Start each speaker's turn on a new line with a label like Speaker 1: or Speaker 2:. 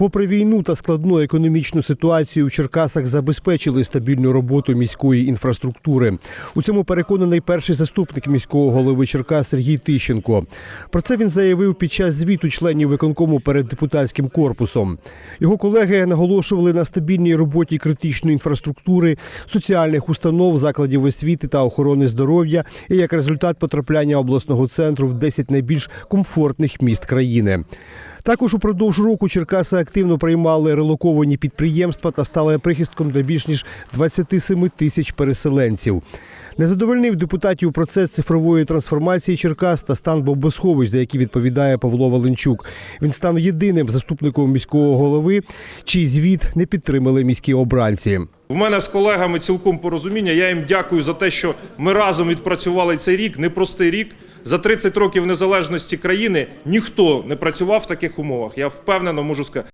Speaker 1: Попри війну та складну економічну ситуацію, в Черкасах забезпечили стабільну роботу міської інфраструктури. У цьому переконаний перший заступник міського голови Черкас Сергій Тищенко. Про це він заявив під час звіту членів виконкому перед депутатським корпусом. Його колеги наголошували на стабільній роботі критичної інфраструктури, соціальних установ, закладів освіти та охорони здоров'я і як результат потрапляння обласного центру в 10 найбільш комфортних міст країни. Також упродовж року Черкаси активно приймали релоковані підприємства та стали прихистком для більш ніж 27 тисяч переселенців. Не задовольнив депутатів процес цифрової трансформації Черкас та стан бомбосховищ, за які відповідає Павло Валенчук. Він став єдиним заступником міського голови, чий звіт не підтримали міські обранці.
Speaker 2: В мене з колегами цілком порозуміння. Я їм дякую за те, що ми разом відпрацювали цей рік, непростий рік. За 30 років незалежності країни ніхто не працював в таких умовах. Я впевнено можу сказати.